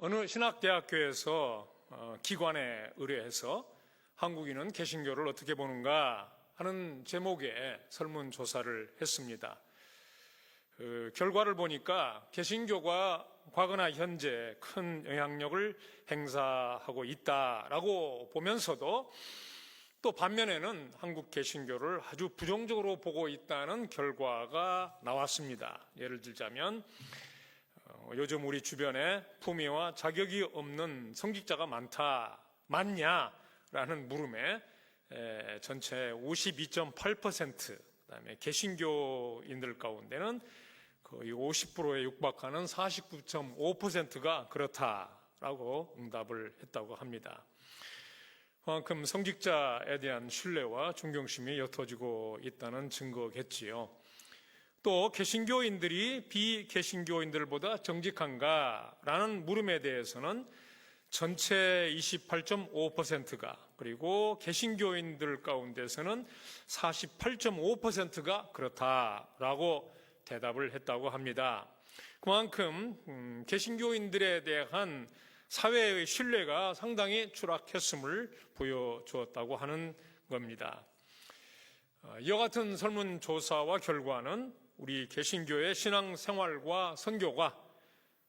어느 신학대학교에서 어, 기관에 의뢰해서 한국인은 개신교를 어떻게 보는가 하는 제목의 설문조사를 했습니다. 그 결과를 보니까 개신교가 과거나 현재 큰 영향력을 행사하고 있다라고 보면서도 또 반면에는 한국 개신교를 아주 부정적으로 보고 있다는 결과가 나왔습니다. 예를 들자면 어, 요즘 우리 주변에 품위와 자격이 없는 성직자가 많다, 많냐라는 물음에 에, 전체 52.8% 그다음에 개신교인들 가운데는 거의 50%에 육박하는 49.5%가 그렇다라고 응답을 했다고 합니다. 그만큼 성직자에 대한 신뢰와 존경심이 옅어지고 있다는 증거겠지요. 또 개신교인들이 비개신교인들보다 정직한가라는 물음에 대해서는 전체 28.5%가 그리고 개신교인들 가운데서는 48.5%가 그렇다라고 대답을 했다고 합니다. 그만큼 음, 개신교인들에 대한 사회의 신뢰가 상당히 추락했음을 보여주었다고 하는 겁니다. 어, 이와 같은 설문조사와 결과는 우리 개신교의 신앙생활과 선교가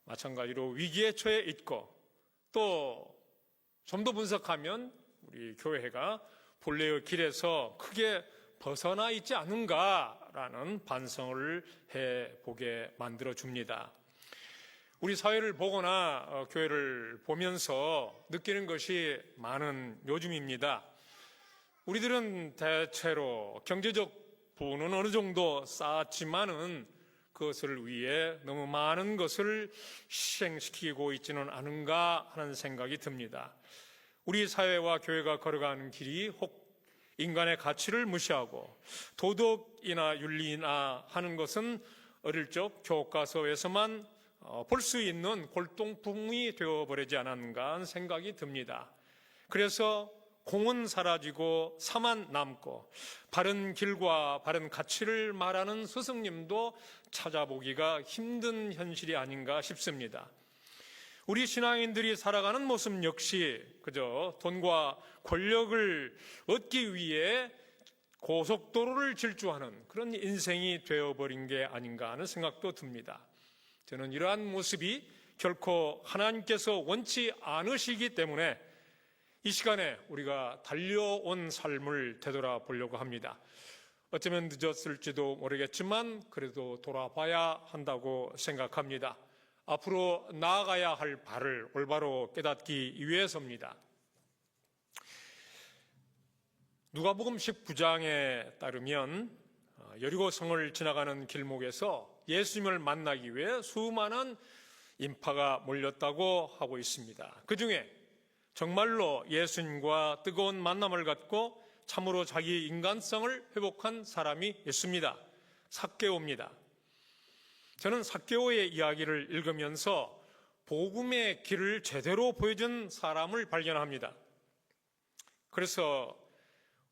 마찬가지로 위기에 처해 있고 또 좀 더 분석하면 우리 교회가 본래의 길에서 크게 벗어나 있지 않은가라는 반성을 해 보게 만들어 줍니다. 우리 사회를 보거나 어, 교회를 보면서 느끼는 것이 많은 요즘입니다. 우리들은 대체로 경제적 부는 어느 정도 쌓았지만은 그것을 위해 너무 많은 것을 시행시키고 있지는 않은가 하는 생각이 듭니다. 우리 사회와 교회가 걸어가는 길이 혹 인간의 가치를 무시하고 도덕이나 윤리나 하는 것은 어릴 적 교과서에서만 어, 볼수 있는 골동품이 되어버리지 않았는가 하는 생각이 듭니다. 그래서 공은 사라지고 사만 남고 바른 길과 바른 가치를 말하는 스승님도 찾아보기가 힘든 현실이 아닌가 싶습니다. 우리 신앙인들이 살아가는 모습 역시 그저 돈과 권력을 얻기 위해 고속도로를 질주하는 그런 인생이 되어버린 게 아닌가 하는 생각도 듭니다. 저는 이러한 모습이 결코 하나님께서 원치 않으시기 때문에 이 시간에 우리가 달려온 삶을 되돌아보려고 합니다. 어쩌면 늦었을지도 모르겠지만 그래도 돌아봐야 한다고 생각합니다. 앞으로 나아가야 할 발을 올바로 깨닫기 위해서입니다. 누가복음 19장에 따르면 어, 여리고성을 지나가는 길목에서 예수님을 만나기 위해 수많은 인파가 몰렸다고 하고 있습니다. 그 중에 정말로 예수님과 뜨거운 만남을 갖고 참으로 자기 인간성을 회복한 사람이 있습니다. 삭개오입니다. 저는 삭개오의 이야기를 읽으면서 복음의 길을 제대로 보여준 사람을 발견합니다. 그래서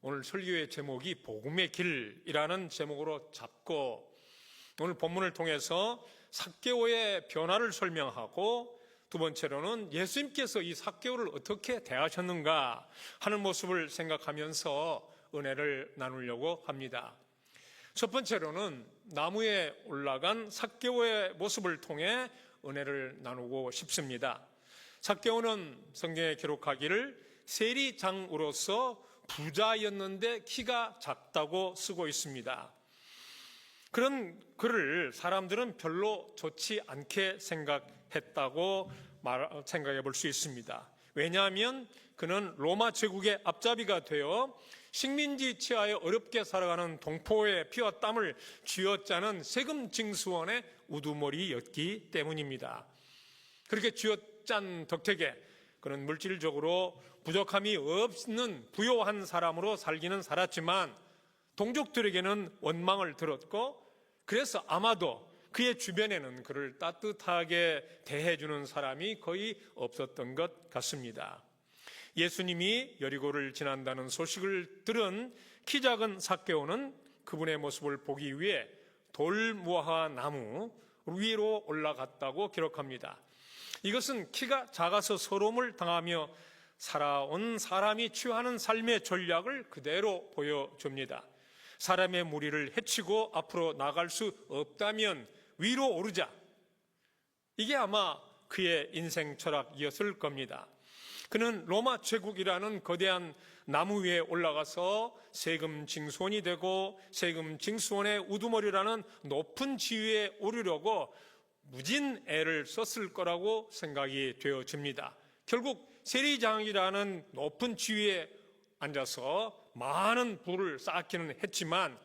오늘 설교의 제목이 복음의 길이라는 제목으로 잡고 오늘 본문을 통해서 삭개오의 변화를 설명하고 두 번째로는 예수님께서 이 삭개오를 어떻게 대하셨는가 하는 모습을 생각하면서 은혜를 나누려고 합니다. 첫 번째로는 나무에 올라간 삭개오의 모습을 통해 은혜를 나누고 싶습니다. 삭개오는 성경에 기록하기를 세리장으로서 부자였는데 키가 작다고 쓰고 있습니다. 그런 글을 사람들은 별로 좋지 않게 생각 했다고 말, 생각해 볼 수 있습니다. 왜냐하면 그는 로마 제국의 앞잡이가 되어 식민지 치하에 어렵게 살아가는 동포의 피와 땀을 쥐어짜는 세금 징수원의 우두머리였기 때문입니다. 그렇게 쥐어짠 덕택에 그는 물질적으로 부족함이 없는 부요한 사람으로 살기는 살았지만 동족들에게는 원망을 들었고 그래서 아마도 그의 주변에는 그를 따뜻하게 대해주는 사람이 거의 없었던 것 같습니다. 예수님이 여리고를 지난다는 소식을 들은 키 작은 삭개오는 그분의 모습을 보기 위해 돌무화 나무 위로 올라갔다고 기록합니다. 이것은 키가 작아서 서러움을 당하며 살아온 사람이 취하는 삶의 전략을 그대로 보여줍니다. 사람의 무리를 해치고 앞으로 나갈 수 없다면 위로 오르자. 이게 아마 그의 인생 철학이었을 겁니다. 그는 로마 제국이라는 거대한 나무 위에 올라가서 세금 징수원이 되고 세금 징수원의 우두머리라는 높은 지위에 오르려고 무진 애를 썼을 거라고 생각이 되어집니다. 결국 세리장이라는 높은 지위에 앉아서 많은 부를 쌓기는 했지만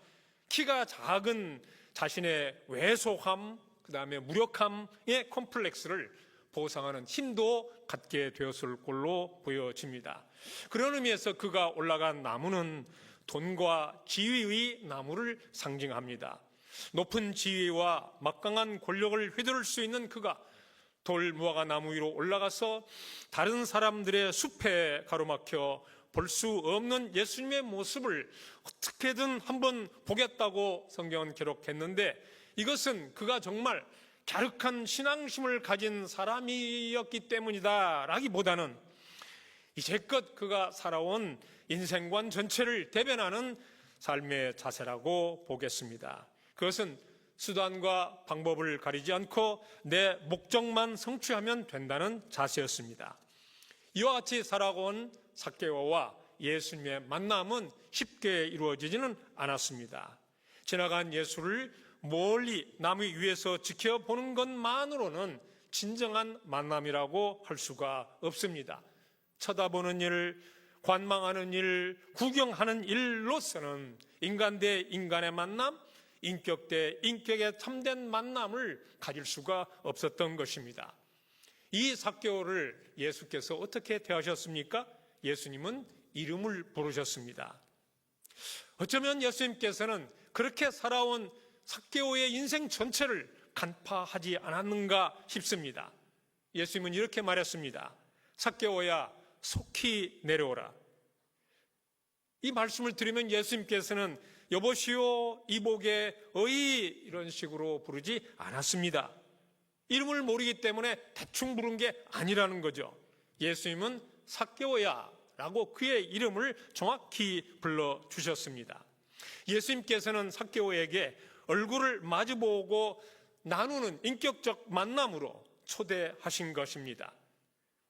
키가 작은 자신의 왜소함, 그 다음에 무력함의 콤플렉스를 보상하는 힘도 갖게 되었을 걸로 보여집니다. 그런 의미에서 그가 올라간 나무는 돈과 지위의 나무를 상징합니다. 높은 지위와 막강한 권력을 휘두를 수 있는 그가 돌 무화과 나무 위로 올라가서 다른 사람들의 숲에 가로막혀 볼 수 없는 예수님의 모습을 어떻게든 한번 보겠다고 성경은 기록했는데 이것은 그가 정말 갸륵한 신앙심을 가진 사람이었기 때문이다 라기보다는 이제껏 그가 살아온 인생관 전체를 대변하는 삶의 자세라고 보겠습니다. 그것은 수단과 방법을 가리지 않고 내 목적만 성취하면 된다는 자세였습니다. 이와 같이 살아온 사케오와 예수님의 만남은 쉽게 이루어지지는 않았습니다. 지나간 예수를 멀리 나무 위에서 지켜보는 것만으로는 진정한 만남이라고 할 수가 없습니다. 쳐다보는 일, 관망하는 일, 구경하는 일로서는 인간 대 인간의 만남, 인격 대 인격의 참된 만남을 가질 수가 없었던 것입니다. 이 사개오를 예수께서 어떻게 대하셨습니까? 예수님은 이름을 부르셨습니다. 어쩌면 예수님께서는 그렇게 살아온 사개오의 인생 전체를 간파하지 않았는가 싶습니다. 예수님은 이렇게 말했습니다. 사개오야 속히 내려오라. 이 말씀을 들으면 예수님께서는 여보시오 이복의 의 이런 식으로 부르지 않았습니다. 이름을 모르기 때문에 대충 부른 게 아니라는 거죠. 예수님은 사개오야 라고 그의 이름을 정확히 불러 주셨습니다. 예수님께서는 사개오에게 얼굴을 마주보고 나누는 인격적 만남으로 초대하신 것입니다.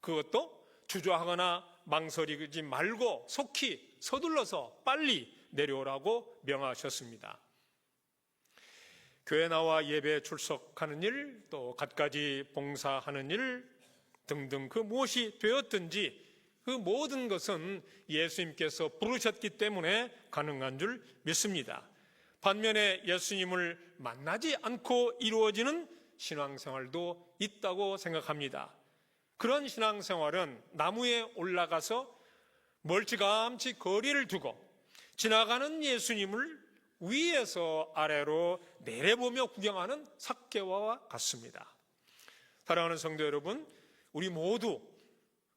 그것도 주저하거나 망설이지 말고 속히 서둘러서 빨리 내려오라고 명하셨습니다. 교회 나와 예배 출석하는 일, 또 갖가지 봉사하는 일 등등 그 무엇이 되었든지 그 모든 것은 예수님께서 부르셨기 때문에 가능한 줄 믿습니다. 반면에 예수님을 만나지 않고 이루어지는 신앙생활도 있다고 생각합니다. 그런 신앙생활은 나무에 올라가서 멀찌감치 거리를 두고 지나가는 예수님을 위에서 아래로 내려보며 구경하는 삭개와 같습니다. 사랑하는 성도 여러분, 우리 모두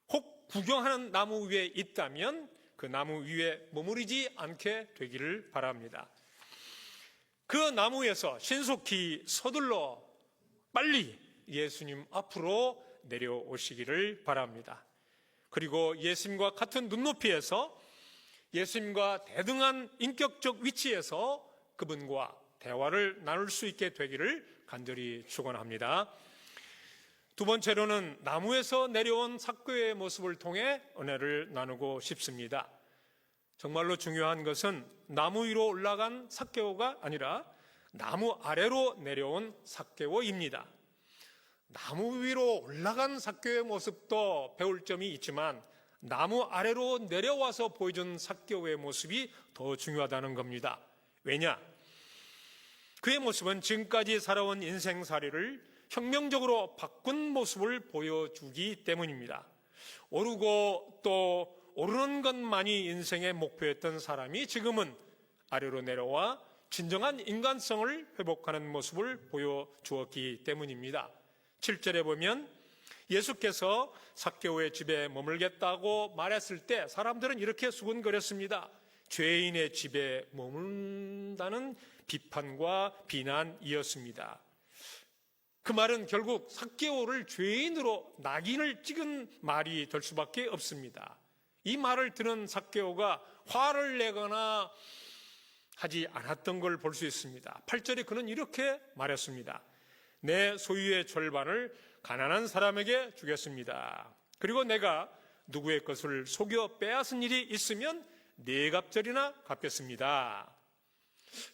혹 구경하는 나무 위에 있다면 그 나무 위에 머무르지 않게 되기를 바랍니다. 그 나무에서 신속히 서둘러 빨리 예수님 앞으로 내려오시기를 바랍니다. 그리고 예수님과 같은 눈높이에서 예수님과 대등한 인격적 위치에서 그분과 대화를 나눌 수 있게 되기를 간절히 축원합니다. 두 번째로는 나무에서 내려온 삭교의 모습을 통해 은혜를 나누고 싶습니다. 정말로 중요한 것은 나무 위로 올라간 삭개오가 아니라 나무 아래로 내려온 삭개오입니다. 나무 위로 올라간 삭개오의 모습도 배울 점이 있지만 나무 아래로 내려와서 보여준 삭개오의 모습이 더 중요하다는 겁니다. 왜냐? 그의 모습은 지금까지 살아온 인생살이를 혁명적으로 바꾼 모습을 보여주기 때문입니다. 오르고 또 오르는 것만이 인생의 목표였던 사람이 지금은 아래로 내려와 진정한 인간성을 회복하는 모습을 보여주었기 때문입니다. 7절에 보면 예수께서 삭개오의 집에 머물겠다고 말했을 때 사람들은 이렇게 수군거렸습니다. 죄인의 집에 머문다는 비판과 비난이었습니다. 그 말은 결국 삭개오를 죄인으로 낙인을 찍은 말이 될 수밖에 없습니다. 이 말을 들은 삭개오가 화를 내거나 하지 않았던 걸 볼 수 있습니다. 8절에 그는 이렇게 말했습니다. 내 소유의 절반을 가난한 사람에게 주겠습니다. 그리고 내가 누구의 것을 속여 빼앗은 일이 있으면 네 갑절이나 갚겠습니다.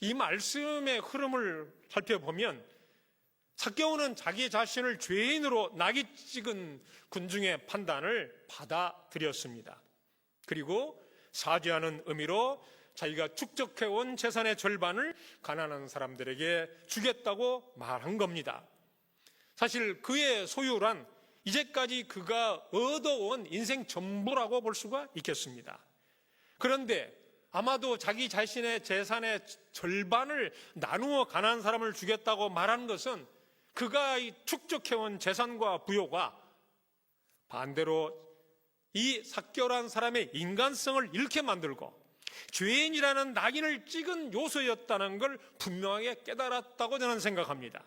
이 말씀의 흐름을 살펴보면 삭개오는 자기 자신을 죄인으로 낙이 찍은 군중의 판단을 받아들였습니다. 그리고 사죄하는 의미로 자기가 축적해온 재산의 절반을 가난한 사람들에게 주겠다고 말한 겁니다. 사실 그의 소유란 이제까지 그가 얻어온 인생 전부라고 볼 수가 있겠습니다. 그런데 아마도 자기 자신의 재산의 절반을 나누어 가난한 사람을 주겠다고 말한 것은 그가 축적해온 재산과 부요가 반대로 이 삭결한 사람의 인간성을 잃게 만들고 죄인이라는 낙인을 찍은 요소였다는 걸 분명하게 깨달았다고 저는 생각합니다.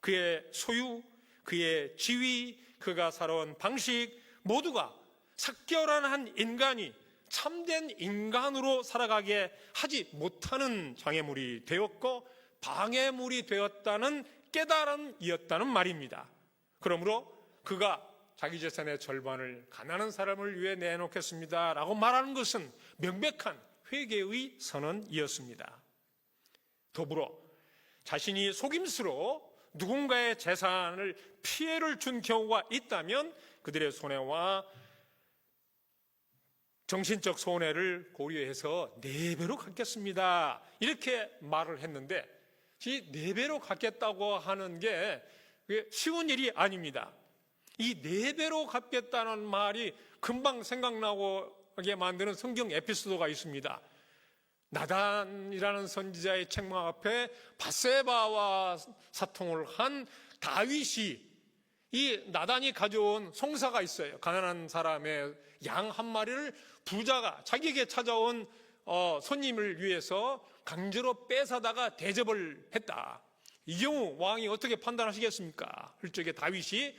그의 소유, 그의 지위, 그가 살아온 방식 모두가 삭결한 한 인간이 참된 인간으로 살아가게 하지 못하는 장애물이 되었고 방해물이 되었다는 깨달음이었다는 말입니다. 그러므로 그가 자기 재산의 절반을 가난한 사람을 위해 내놓겠습니다. 라고 말하는 것은 명백한 회개의 선언이었습니다. 더불어 자신이 속임수로 누군가의 재산을 피해를 준 경우가 있다면 그들의 손해와 정신적 손해를 고려해서 네 배로 갚겠습니다. 이렇게 말을 했는데 이 네 배로 갚겠다고 하는 게 쉬운 일이 아닙니다. 이 네 배로 갚겠다는 말이 금방 생각나게 만드는 성경 에피소드가 있습니다. 나단이라는 선지자의 책망 앞에 바세바와 사통을 한 다윗이 이 나단이 가져온 송사가 있어요. 가난한 사람의 양 한 마리를 부자가 자기에게 찾아온 어, 손님을 위해서 강제로 뺏어다가 대접을 했다. 이 경우 왕이 어떻게 판단하시겠습니까? 훌적의 다윗이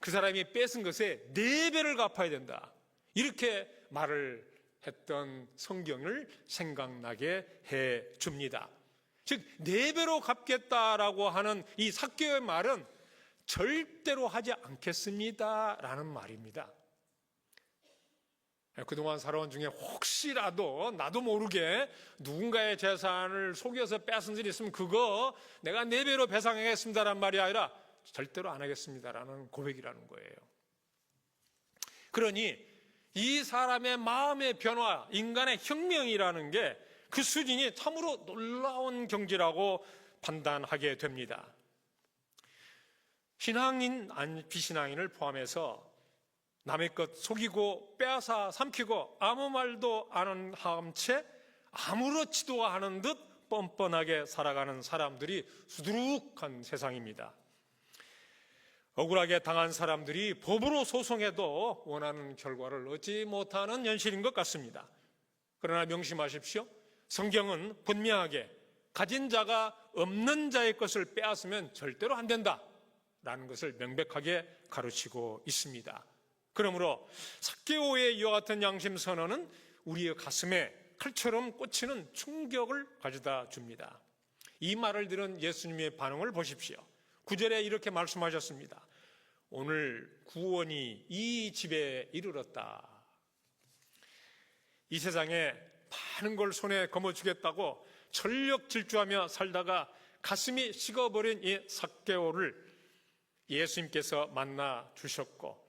그 사람이 뺏은 것에 네 배를 갚아야 된다. 이렇게 말을 했던 성경을 생각나게 해 줍니다. 즉, 네 배로 갚겠다라고 하는 이 삭개의 말은 절대로 하지 않겠습니다. 라는 말입니다. 그동안 살아온 중에 혹시라도 나도 모르게 누군가의 재산을 속여서 뺏은 일이 있으면 그거 내가 네 배로 배상하겠습니다란 말이 아니라 절대로 안 하겠습니다라는 고백이라는 거예요. 그러니 이 사람의 마음의 변화, 인간의 혁명이라는 게 그 수준이 참으로 놀라운 경지라고 판단하게 됩니다. 신앙인, 비신앙인을 포함해서 남의 것 속이고 빼앗아 삼키고 아무 말도 안 한 채 아무렇지도 않은 듯 뻔뻔하게 살아가는 사람들이 수두룩한 세상입니다. 억울하게 당한 사람들이 법으로 소송해도 원하는 결과를 얻지 못하는 현실인 것 같습니다. 그러나 명심하십시오. 성경은 분명하게 가진 자가 없는 자의 것을 빼앗으면 절대로 안 된다. 라는 것을 명백하게 가르치고 있습니다. 그러므로 삭개오의 이와 같은 양심 선언은 우리의 가슴에 칼처럼 꽂히는 충격을 가져다 줍니다. 이 말을 들은 예수님의 반응을 보십시오. 구절에 이렇게 말씀하셨습니다. 오늘 구원이 이 집에 이르렀다. 이 세상에 많은 걸 손에 거머쥐겠다고 전력 질주하며 살다가 가슴이 식어버린 이 삭개오를 예수님께서 만나 주셨고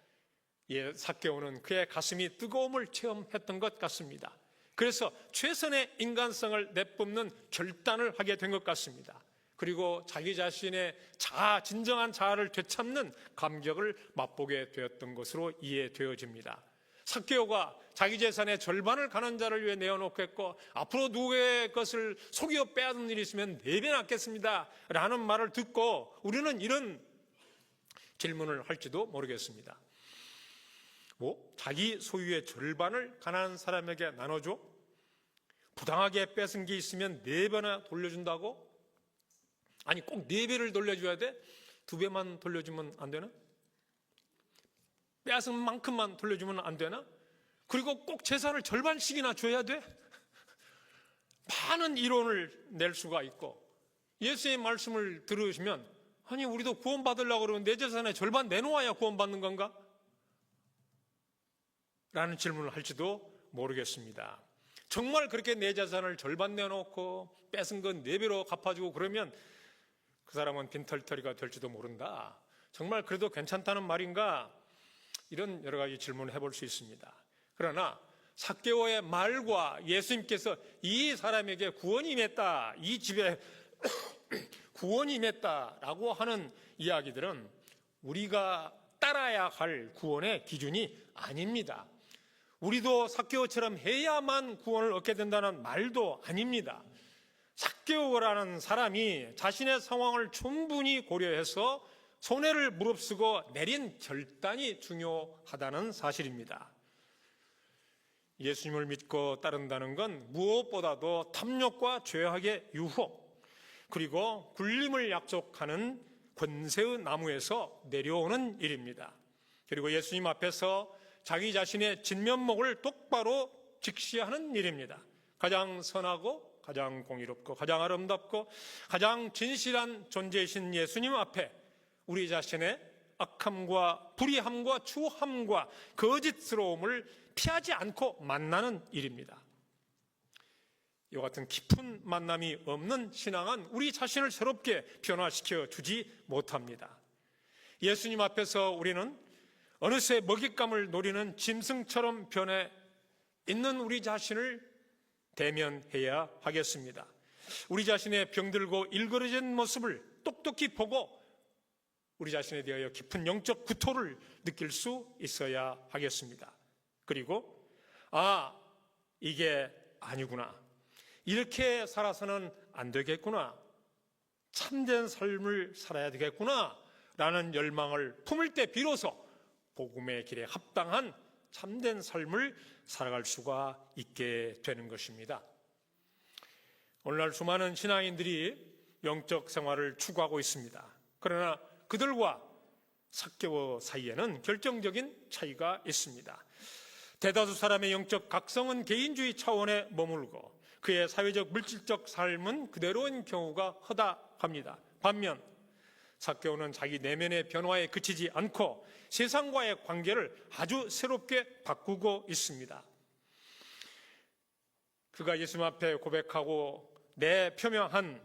예, 삭개오는 그의 가슴이 뜨거움을 체험했던 것 같습니다. 그래서 최선의 인간성을 내뿜는 결단을 하게 된 것 같습니다. 그리고 자기 자신의 자아, 진정한 자아를 되찾는 감격을 맛보게 되었던 것으로 이해되어집니다. 삭개오가 자기 재산의 절반을 가난 자를 위해 내어놓겠고 앞으로 누구의 것을 속여 빼앗은 일이 있으면 네배 낫겠습니다. 라는 말을 듣고 우리는 이런 질문을 할지도 모르겠습니다. 뭐 자기 소유의 절반을 가난한 사람에게 나눠줘? 부당하게 뺏은 게 있으면 네 배나 돌려준다고? 아니 꼭 네 배를 돌려줘야 돼? 두 배만 돌려주면 안 되나? 빼앗은 만큼만 돌려주면 안 되나? 그리고 꼭 재산을 절반씩이나 줘야 돼? 많은 이론을 낼 수가 있고 예수의 말씀을 들으시면 아니 우리도 구원받으려고 그러면 내 재산의 절반 내놓아야 구원받는 건가? 라는 질문을 할지도 모르겠습니다. 정말 그렇게 내 재산을 절반 내놓고 뺏은 건 네 배로 갚아주고 그러면 그 사람은 빈털터리가 될지도 모른다. 정말 그래도 괜찮다는 말인가? 이런 여러 가지 질문을 해볼 수 있습니다. 그러나 사개오의 말과 예수님께서 이 사람에게 구원이 임했다. 이 집에 구원이 임했다라고 하는 이야기들은 우리가 따라야 할 구원의 기준이 아닙니다. 우리도 사개오처럼 해야만 구원을 얻게 된다는 말도 아닙니다. 사개오라는 사람이 자신의 상황을 충분히 고려해서 손해를 무릅쓰고 내린 결단이 중요하다는 사실입니다. 예수님을 믿고 따른다는 건 무엇보다도 탐욕과 죄악의 유혹, 그리고 굴림을 약속하는 권세의 나무에서 내려오는 일입니다. 그리고 예수님 앞에서 자기 자신의 진면목을 똑바로 직시하는 일입니다. 가장 선하고 가장 공의롭고 가장 아름답고 가장 진실한 존재이신 예수님 앞에 우리 자신의 악함과 불의함과 추함과 거짓스러움을 피하지 않고 만나는 일입니다. 이와 같은 깊은 만남이 없는 신앙은 우리 자신을 새롭게 변화시켜 주지 못합니다. 예수님 앞에서 우리는 어느새 먹잇감을 노리는 짐승처럼 변해 있는 우리 자신을 대면해야 하겠습니다. 우리 자신의 병들고 일그러진 모습을 똑똑히 보고 우리 자신에 대하여 깊은 영적 구토를 느낄 수 있어야 하겠습니다. 그리고 아 이게 아니구나 이렇게 살아서는 안 되겠구나 참된 삶을 살아야 되겠구나 라는 열망을 품을 때 비로소 복음의 길에 합당한 참된 삶을 살아갈 수가 있게 되는 것입니다. 오늘날 수많은 신앙인들이 영적 생활을 추구하고 있습니다. 그러나 그들과 사개오 사이에는 결정적인 차이가 있습니다. 대다수 사람의 영적 각성은 개인주의 차원에 머물고 그의 사회적 물질적 삶은 그대로인 경우가 허다합니다. 반면 사개오는 자기 내면의 변화에 그치지 않고 세상과의 관계를 아주 새롭게 바꾸고 있습니다. 그가 예수님 앞에 고백하고 내 표명한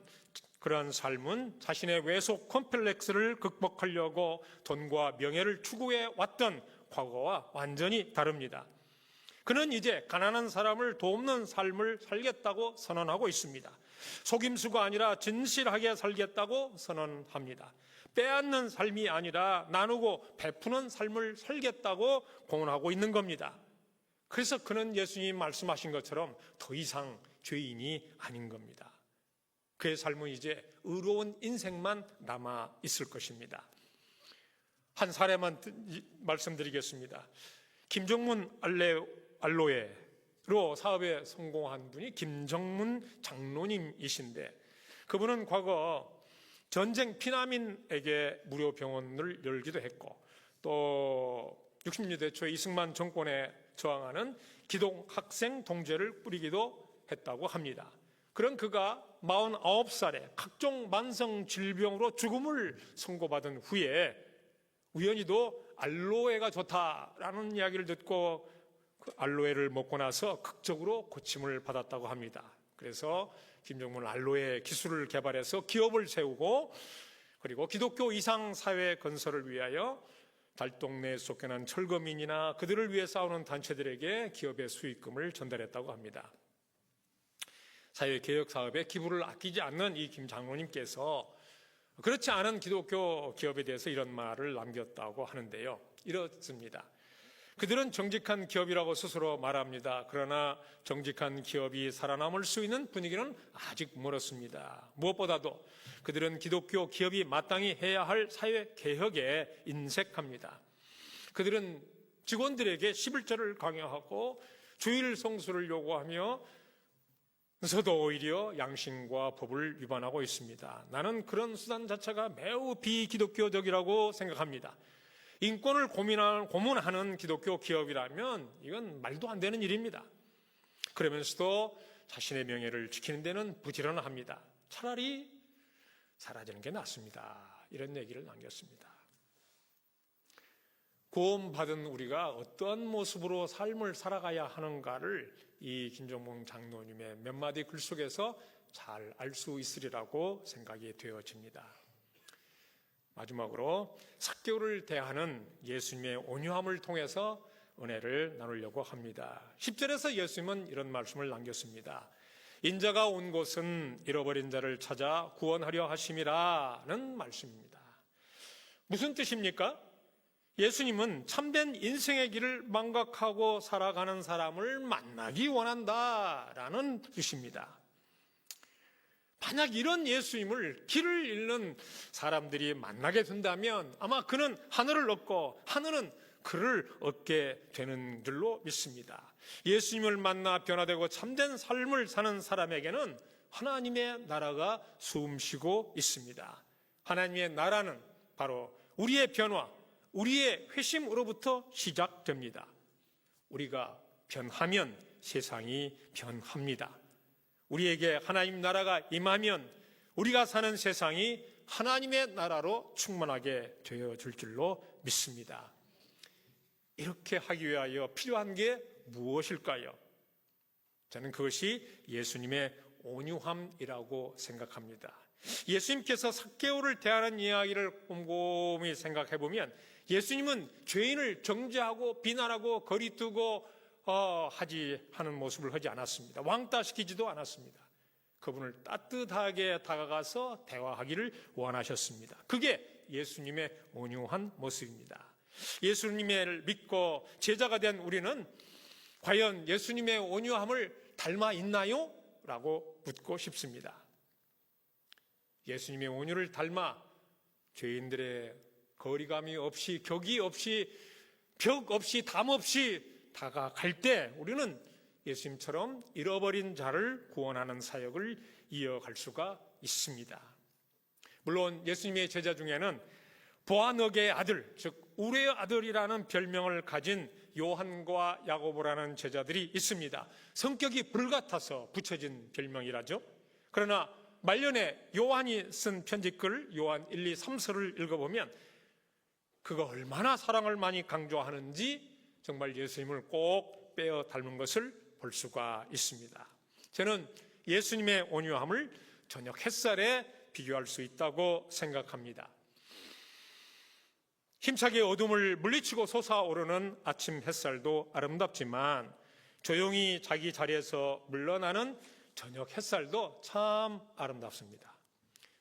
그러한 삶은 자신의 외속 컴플렉스를 극복하려고 돈과 명예를 추구해 왔던 과거와 완전히 다릅니다. 그는 이제 가난한 사람을 돕는 삶을 살겠다고 선언하고 있습니다. 속임수가 아니라 진실하게 살겠다고 선언합니다. 빼앗는 삶이 아니라 나누고 베푸는 삶을 살겠다고 공언하고 있는 겁니다. 그래서 그는 예수님 말씀하신 것처럼 더 이상 죄인이 아닌 겁니다. 그의 삶은 이제 의로운 인생만 남아 있을 것입니다. 한 사례만 말씀드리겠습니다. 김정문 알로에로 사업에 성공한 분이 김정문 장로님이신데 그분은 과거 전쟁 피난민에게 무료 병원을 열기도 했고 또 60년대 초 이승만 정권에 저항하는 기독 학생 동제를 뿌리기도 했다고 합니다. 그런 그가 49살에 각종 만성 질병으로 죽음을 선고받은 후에 우연히도 알로에가 좋다라는 이야기를 듣고 그 알로에를 먹고 나서 극적으로 고침을 받았다고 합니다. 그래서 김정문 알로에 기술을 개발해서 기업을 세우고 그리고 기독교 이상 사회 건설을 위하여 달동네에 속해난 철거민이나 그들을 위해 싸우는 단체들에게 기업의 수익금을 전달했다고 합니다. 사회개혁 사업에 기부를 아끼지 않는 이 김 장로님께서 그렇지 않은 기독교 기업에 대해서 이런 말을 남겼다고 하는데요. 이렇습니다. 그들은 정직한 기업이라고 스스로 말합니다. 그러나 정직한 기업이 살아남을 수 있는 분위기는 아직 멀었습니다. 무엇보다도 그들은 기독교 기업이 마땅히 해야 할 사회 개혁에 인색합니다. 그들은 직원들에게 11절을 강요하고 주일 성수를 요구하며 서도 오히려 양심과 법을 위반하고 있습니다. 나는 그런 수단 자체가 매우 비기독교적이라고 생각합니다. 인권을 고민하는, 고문하는 기독교 기업이라면 이건 말도 안 되는 일입니다. 그러면서도 자신의 명예를 지키는 데는 부지런합니다. 차라리 사라지는 게 낫습니다. 이런 얘기를 남겼습니다. 구원받은 우리가 어떤 모습으로 삶을 살아가야 하는가를 이 김정봉 장로님의 몇 마디 글 속에서 잘 알 수 있으리라고 생각이 되어집니다. 마지막으로 사개오를 대하는 예수님의 온유함을 통해서 은혜를 나누려고 합니다. 10절에서 예수님은 이런 말씀을 남겼습니다. 인자가 온 곳은 잃어버린 자를 찾아 구원하려 하심이라는 말씀입니다. 무슨 뜻입니까? 예수님은 참된 인생의 길을 망각하고 살아가는 사람을 만나기 원한다라는 뜻입니다. 만약 이런 예수님을 길을 잃는 사람들이 만나게 된다면 아마 그는 하늘을 얻고 하늘은 그를 얻게 되는 줄로 믿습니다. 예수님을 만나 변화되고 참된 삶을 사는 사람에게는 하나님의 나라가 숨쉬고 있습니다. 하나님의 나라는 바로 우리의 변화, 우리의 회심으로부터 시작됩니다. 우리가 변하면 세상이 변합니다. 우리에게 하나님 나라가 임하면 우리가 사는 세상이 하나님의 나라로 충만하게 되어질 줄로 믿습니다. 이렇게 하기 위하여 필요한 게 무엇일까요? 저는 그것이 예수님의 온유함이라고 생각합니다. 예수님께서 사개오를 대하는 이야기를 곰곰이 생각해 보면 예수님은 죄인을 정죄하고 비난하고 거리두고 어, 하지 하는 모습을 하지 않았습니다. 왕따시키지도 않았습니다. 그분을 따뜻하게 다가가서 대화하기를 원하셨습니다. 그게 예수님의 온유한 모습입니다. 예수님을 믿고 제자가 된 우리는 과연 예수님의 온유함을 닮아 있나요? 라고 묻고 싶습니다. 예수님의 온유를 닮아 죄인들의 거리감이 없이 격이 없이 벽 없이 담 없이 다가갈 때 우리는 예수님처럼 잃어버린 자를 구원하는 사역을 이어갈 수가 있습니다. 물론 예수님의 제자 중에는 보아너게의 아들, 즉 우레의 아들이라는 별명을 가진 요한과 야고보라는 제자들이 있습니다. 성격이 불같아서 붙여진 별명이라죠. 그러나 말년에 요한이 쓴 편지글 요한 1, 2, 3서를 읽어보면 그가 얼마나 사랑을 많이 강조하는지 정말 예수님을 꼭 빼어 닮은 것을 볼 수가 있습니다. 저는 예수님의 온유함을 저녁 햇살에 비교할 수 있다고 생각합니다. 힘차게 어둠을 물리치고 솟아오르는 아침 햇살도 아름답지만 조용히 자기 자리에서 물러나는 저녁 햇살도 참 아름답습니다.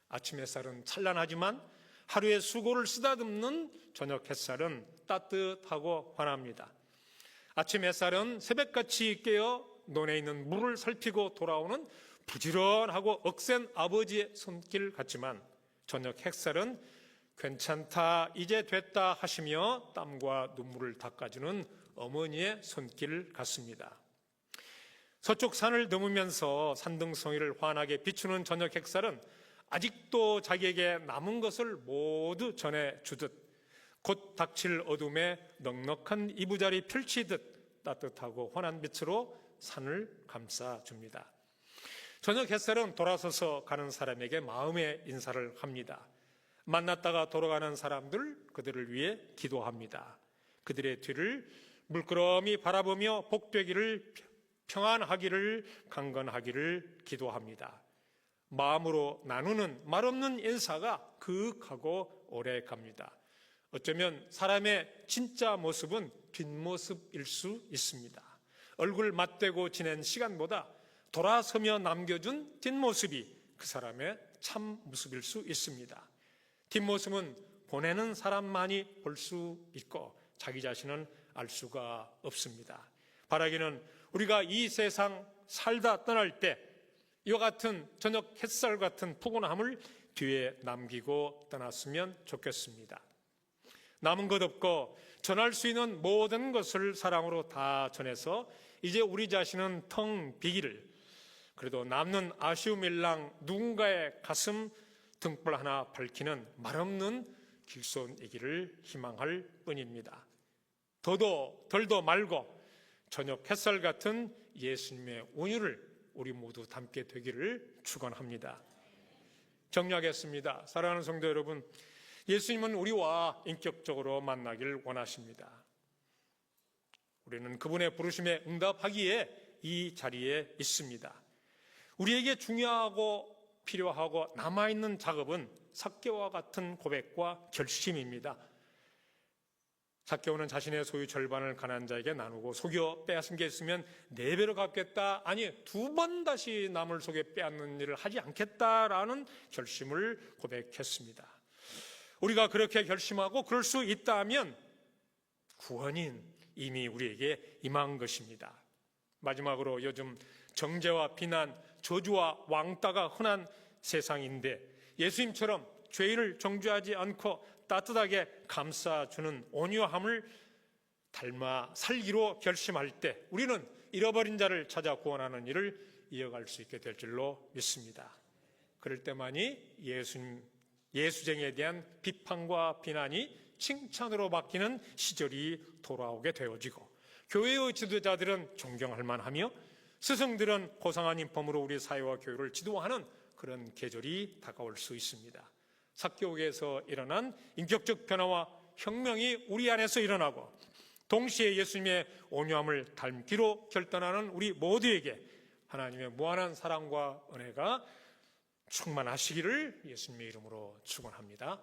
아침 햇살은 찬란하지만 하루의 수고를 쓰다듬는 저녁 햇살은 따뜻하고 환합니다. 아침 햇살은 새벽같이 깨어 논에 있는 물을 살피고 돌아오는 부지런하고 억센 아버지의 손길 같지만 저녁 햇살은 괜찮다, 이제 됐다 하시며 땀과 눈물을 닦아주는 어머니의 손길 같습니다. 서쪽 산을 넘으면서 산등성이를 환하게 비추는 저녁 햇살은 아직도 자기에게 남은 것을 모두 전해주듯 곧 닥칠 어둠에 넉넉한 이부자리 펼치듯 따뜻하고 환한 빛으로 산을 감싸줍니다. 저녁 햇살은 돌아서서 가는 사람에게 마음의 인사를 합니다. 만났다가 돌아가는 사람들 그들을 위해 기도합니다. 그들의 뒤를 물끄러미 바라보며 복되기를 평안하기를 강건하기를 기도합니다. 마음으로 나누는 말없는 인사가 그윽하고 오래 갑니다. 어쩌면 사람의 진짜 모습은 뒷모습일 수 있습니다. 얼굴 맞대고 지낸 시간보다 돌아서며 남겨준 뒷모습이 그 사람의 참 모습일 수 있습니다. 뒷모습은 보내는 사람만이 볼 수 있고 자기 자신은 알 수가 없습니다. 바라기는 우리가 이 세상 살다 떠날 때 이와 같은 저녁 햇살 같은 포근함을 뒤에 남기고 떠났으면 좋겠습니다. 남은 것 없고 전할 수 있는 모든 것을 사랑으로 다 전해서 이제 우리 자신은 텅 비기를 그래도 남는 아쉬움일랑 누군가의 가슴 등불 하나 밝히는 말없는 길손이기를 희망할 뿐입니다. 더도 덜도 말고 저녁 햇살 같은 예수님의 온유를 우리 모두 담게 되기를 축원합니다. 정리하겠습니다. 사랑하는 성도 여러분, 예수님은 우리와 인격적으로 만나길 원하십니다. 우리는 그분의 부르심에 응답하기에 이 자리에 있습니다. 우리에게 중요하고 필요하고 남아있는 작업은 삭개와 같은 고백과 결심입니다. 삭개오는 자신의 소유 절반을 가난한 자에게 나누고 속여 빼앗은 게 있으면 네 배로 갚겠다. 아니 두 번 다시 남을 속여 빼앗는 일을 하지 않겠다라는 결심을 고백했습니다. 우리가 그렇게 결심하고 그럴 수 있다면 구원인 이미 우리에게 임한 것입니다. 마지막으로 요즘 정죄와 비난, 저주와 왕따가 흔한 세상인데 예수님처럼 죄인을 정죄하지 않고 따뜻하게 감싸주는 온유함을 닮아 살기로 결심할 때 우리는 잃어버린 자를 찾아 구원하는 일을 이어갈 수 있게 될 줄로 믿습니다. 그럴 때만이 예수님, 예수쟁에 대한 비판과 비난이 칭찬으로 바뀌는 시절이 돌아오게 되어지고 교회의 지도자들은 존경할 만하며 스승들은 고상한 인품으로 우리 사회와 교회를 지도하는 그런 계절이 다가올 수 있습니다. 사교계에서 일어난 인격적 변화와 혁명이 우리 안에서 일어나고 동시에 예수님의 온유함을 닮기로 결단하는 우리 모두에게 하나님의 무한한 사랑과 은혜가 충만하시기를 예수님의 이름으로 축원합니다.